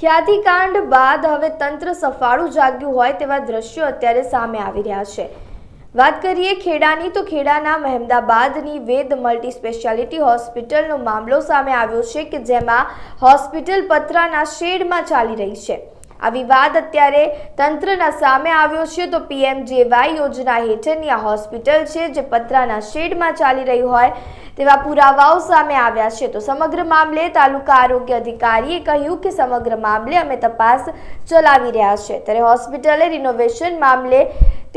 ખ્યાતિકાંડ બાદ હવે તંત્ર સફાળું જાગ્યું હોય તેવા દ્રશ્યો અત્યારે સામે આવી રહ્યા છે. વાત કરીએ ખેડાની તો ખેડાના મહેમદાબાદની વેદ મલ્ટી સ્પેશિયાલિટી હોસ્પિટલનો મામલો સામે આવ્યો છે કે જેમાં હોસ્પિટલ પતરાના શેડમાં ચાલી રહી છે. આ વિવાદ અત્યારે તંત્રના સામે આવ્યો છે તો પીએમજેવાય યોજના હેઠળની આ હોસ્પિટલ છે જે પતરાના શેડમાં ચાલી રહી હોય તેવા પુરાવાઓ સામે આવ્યા છે. તો સમગ્ર મામલે તાલુકા આરોગ્ય અધિકારીએ કહ્યું કે સમગ્ર મામલે અમે તપાસ ચલાવી રહ્યા છે. ત્યારે હોસ્પિટલે રિનોવેશન મામલે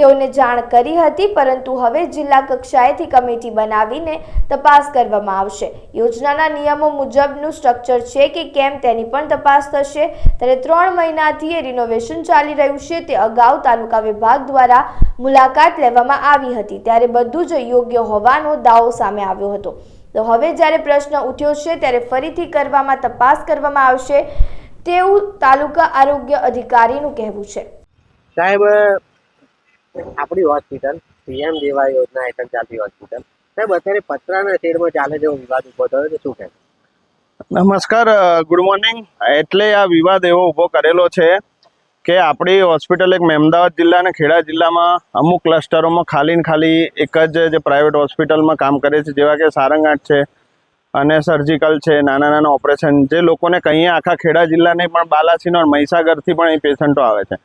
તેઓને જાણ કરી હતી, પરંતુ હવે જિલ્લા કક્ષાએથી કમિટી બનાવીને તપાસ કરવામાં આવશે. યોજનાના નિયમો મુજબનું સ્ટ્રક્ચર છે કે કેમ તેની પણ તપાસ થશે. ત્યારે ત્રણ મહિનાથી એ રિનોવેશન ચાલી રહ્યું છે. તે અગાઉ તાલુકા વિભાગ દ્વારા મુલાકાત લેવામાં આવી હતી. ત્યારે બધું જ યોગ્ય હોવાનો દાવો સામે આવ્યો હતો. તો હવે જ્યારે પ્રશ્ન ઉઠ્યો છે, ત્યારે ફરીથી કરવામાં તપાસ કરવામાં આવશે તેવું તાલુકા આરોગ્ય અધિકારીનું કહેવું છે. સાહેબ આપણી હોસ્પિટલ પીએમ જેવાય યોજના હેઠળ ચાલતી હોસ્પિટલ સાહેબ, અત્યારે પતરાના શેરમાં ચાલે જેવો વિવાદ ઊભો થયો છે, શું કહે નમસ્કાર ગુડ મોર્નિંગ એટલે આ વિવાદ એવો ઊભો કરેલો છે કે આપણી હોસ્પિટલ એક મહેમદાવાદ જિલ્લા અને ખેડા જિલ્લામાં અમુક ક્લસ્ટરોમાં ખાલી ને ખાલી એક જ જે પ્રાઇવેટ હોસ્પિટલમાં કામ કરે છે, જેવા કે સારંગાટ છે અને સર્જિકલ છે, નાના નાના ઓપરેશન જે લોકોને કંઈ આખા ખેડા જિલ્લાની પણ બાલાસિનોર મહીસાગરથી પણ અહીં પેશન્ટો આવે છે.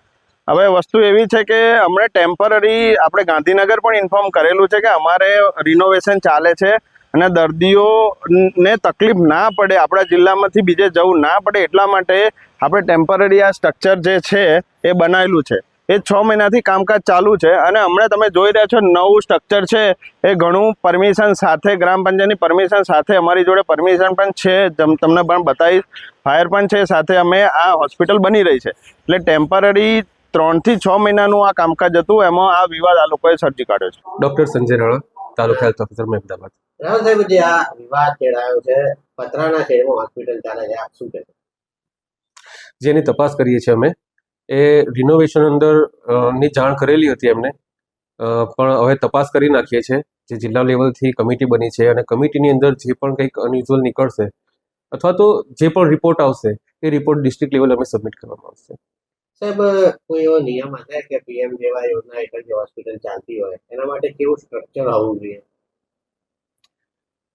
હવે વસ્તુ એવી છે કે અમને ટેમ્પરરી આપણે ગાંધીનગર પણ ઇન્ફોર્મ કરેલું છે કે અમારે રિનોવેશન ચાલે છે અને દર્દીઓને તકલીફ ના પડે, આપણા જિલ્લામાંથી બીજે જવું ના પડે એટલા માટે આપણે ટેમ્પરરી આ સ્ટ્રક્ચર જે છે એ બનાવેલું છે. એ છ મહિનાથી કામકાજ ચાલુ છે અને હમણાં તમે જોઈ રહ્યા છો નવું સ્ટ્રક્ચર છે. એ ઘણું પરમિશન સાથે, ગ્રામ પંચાયતની પરમિશન સાથે અમારી જોડે પરમિશન પણ છે. તમને પણ બતાવીશ. ફાયર પણ છે સાથે અમે આ હોસ્પિટલ બની રહી છે. એટલે ટેમ્પરરી ત્રણથી છ મહિનાનું આ કામકાજ હતું એમાં આ વિવાદ આ લોકોએ સર્જી કાઢ્યો છે. Doctor Sanjay Rana taluka health officer Mahemdabad Rahul સાહેબ જે આ વિવાદ છેડાયો છે પતરાના શેડમાં હોસ્પિટલ ચાલે છે શું કહેશો? જેની તપાસ કરીએ છીએ અમે એ રિનોવેશન અંદરની જાણ કરેલી હતી એમને. અ, પણ હવે તપાસ કરી નાખીએ છીએ જે જિલ્લા લેવલથી કમિટી બની છે અને કમિટીની અંદર જે પણ કંઈક અનયુઝ્યુઅલ નીકળશે અથવા તો જે પણ રિપોર્ટ આવશે એ રિપોર્ટ ડિસ્ટ્રિક્ટ લેવલે અમે સબમિટ કરવામાં આવશે. સાહેબ કોઈ એવો નિયમ હતા કે પીએમ જેવા યોજના હેઠળ જે હોસ્પિટલ ચાલતી હોય એના માટે કેવું સ્ટ્રક્ચર હોવું જોઈએ?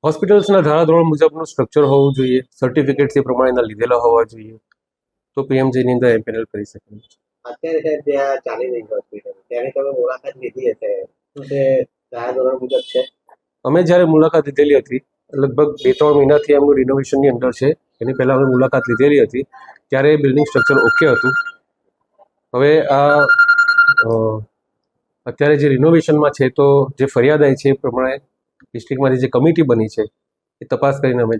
હોસ્પિટલ્સના ધારાધોરણ મુજબનું સ્ટ્રક્ચર હોવું જોઈએ સર્ટિફિકેટ્સ એ પ્રમાણેના લીધેલા હોવા જોઈએ તો પીએમજીની અંદર એમ્પેનલ કરી શકે. અત્યારે સાહેબ જે આ ચાલી રહી હોસ્પિટલ ત્યારે તમે મુલાકાત લીધી હશે? તે ધારાધોરણ મુજબ છે? અમે જ્યારે મુલાકાત લીધેલી હતી લગભગ બે ત્રણ મહિનાથી એમનું રિનોવેશનની અંદર છે એની પહેલાં અમે મુલાકાત લીધેલી હતી ત્યારે બિલ્ડિંગ સ્ટ્રક્ચર ઓકે હતું. હવે આ અત્યારે જે રિનોવેશનમાં છે તો જે ફરિયાદ આવી છે એ પ્રમાણે ડિસ્ટ્રિક્ટમાંથી જે કમિટી બની છે એ તપાસ કરીને અમે